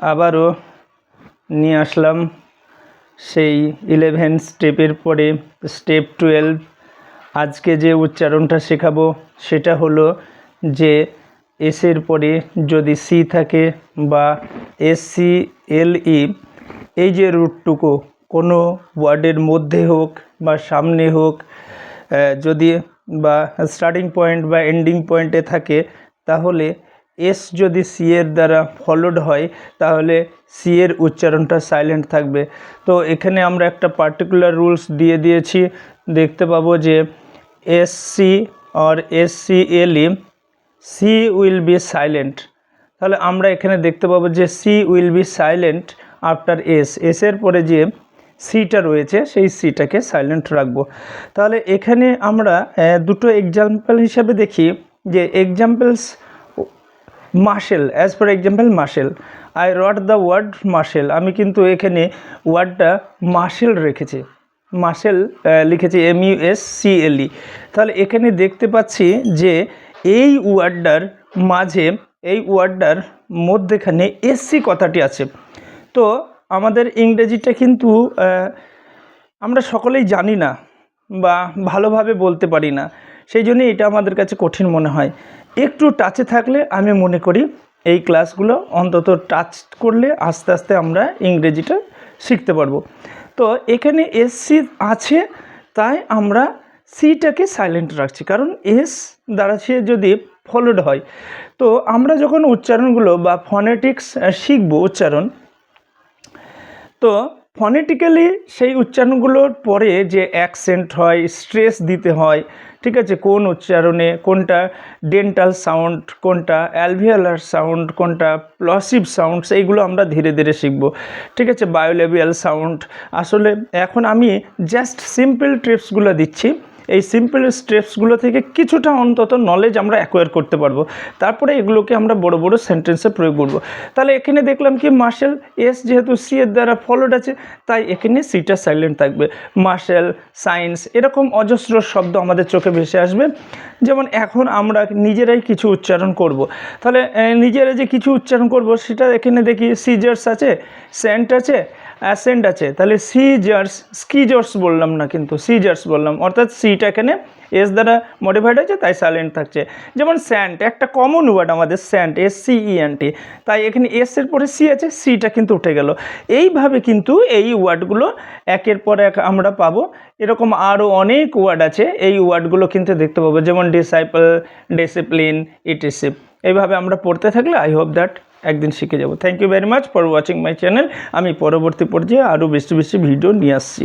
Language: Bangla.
আবারও নিয়ে আসলাম সেই ইলেভেন স্টেপের পরে স্টেপ টুয়েলভ আজকে যে উচ্চারণটা শেখাবো সেটা হলো যে এসের পরে যদি সি থাকে বা এস সি এল ই এই যে রুটটুকু কোনো ওয়ার্ডের মধ্যে হোক বা সামনে হোক যদি বা স্টার্টিং পয়েন্ট বা এন্ডিং পয়েন্টে থাকে, তাহলে এস যদি সি এর দ্বারা ফলোড হয়, তাহলে সি এর উচ্চারণটা সাইলেন্ট থাকবে। তো এখানে আমরা একটা পার্টিকুলার রুলস দিয়ে দিয়েছি। দেখতে পাবো যে S C R S C L E C will be silent তাহলে আমরা এখানে দেখতে পাবো যে C will be silent after S এসের পরে যে সিটা রয়েছে, সেই সিটাকে সাইলেন্ট রাখব। তাহলে এখানে আমরা দুটো এক্সাম্পল হিসাবে দেখি। যে examples muscle as for example muscle I wrote the word muscle আমি কিন্তু এখানে ওয়ার্ডটা মাসেল রেখেছি। মাসেল লিখেছি M U S C L E তাহলে এখানে দেখতে পাচ্ছি যে এই ওয়ার্ডটার মাঝে, এই ওয়ার্ডটার মধ্যেখানে এসসি কথাটি আছে। তো আমাদের ইংরেজিটা কিন্তু আমরা সকলেই জানি না বা ভালোভাবে বলতে পারি না। সেই জন্য এটা আমাদের কাছে কঠিন মনে হয়। একটু টাচে থাকলে আমি মনে করি এই ক্লাসগুলো অন্তত টাচ করলে আস্তে আস্তে আমরা ইংরেজিটা শিখতে পারব। তো এখানে এসসি আছে, তাই আমরা সিটাকে সাইলেন্ট রাখছি। কারণ এস দ্বারা সে যদি ফলোড হয়, তো আমরা যখন উচ্চারণগুলো বা ফনেটিক্স শিখব, উচ্চারণ, তো ফনেটিক্যালি সেই উচ্চারণগুলোর পরে যে অ্যাকসেন্ট হয় স্ট্রেস দিতে হয়, ঠিক আছে? কোন উচ্চারণে কোনটা ডেন্টাল সাউন্ড কোনটা অ্যালভিয়ালার সাউন্ড কোনটা প্লসিভ সাউন্ড এইগুলো আমরা ধীরে ধীরে শিখব। ঠিক আছে? বায়োলেভিয়াল সাউন্ড আসলে এখন আমি জাস্ট সিম্পল ট্রিপসগুলো দিচ্ছি। এই সিম্পল স্টেপসগুলো থেকে কিছুটা অন্তত নলেজ আমরা অ্যাকোয়ার করতে পারব। তারপরে এগুলোকে আমরা বড় বড় সেন্টেন্সে প্রয়োগ করব। তাহলে এখানে দেখলাম কি মার্শাল এস যেহেতু সি এর দ্বারা ফলোড আছে, তাই এখানে সিটা সাইলেন্ট থাকবে। মার্শাল সায়েন্স এরকম অজস্র শব্দ আমাদের চোখে ভেসে আসবে। যেমন এখন আমরা নিজেরাই কিছু উচ্চারণ করব। তাহলে নিজেরা যে কিছু উচ্চারণ করব, সেটা এখানে দেখি সিজার্স আছে সেন্ট আছে অ্যাসেন্ট আছে। তাহলে সিজার্স, স্কিজার্স বললাম না কিন্তু সিজার্স বললাম। অর্থাৎ সিটা এখানে এস দ্বারা মডিফাইড হয়েছে, তাই সাইলেন্ট থাকছে। যেমন স্যান্ট, একটা কমন ওয়ার্ড আমাদের স্যান্ট এস সি টি তাই এখানে এস এর পরে সি আছে সিটা কিন্তু উঠে গেল। এইভাবে কিন্তু এই ওয়ার্ডগুলো একের পর এক আমরা পাবো। এরকম আরও অনেক ওয়ার্ড আছে, এই ওয়ার্ডগুলো কিন্তু দেখতে পাবো। যেমন ডিসাইপল ডিসিপ্লিন ইটিসিপ এইভাবে আমরা পড়তে থাকলে আই হোপ দ্যাট একদিন শিখে যাব। Thank you very much for watching my channel আমি পরবর্তী পর্যায়ে আরও বেশি বেশি ভিডিও নিয়ে আসছি।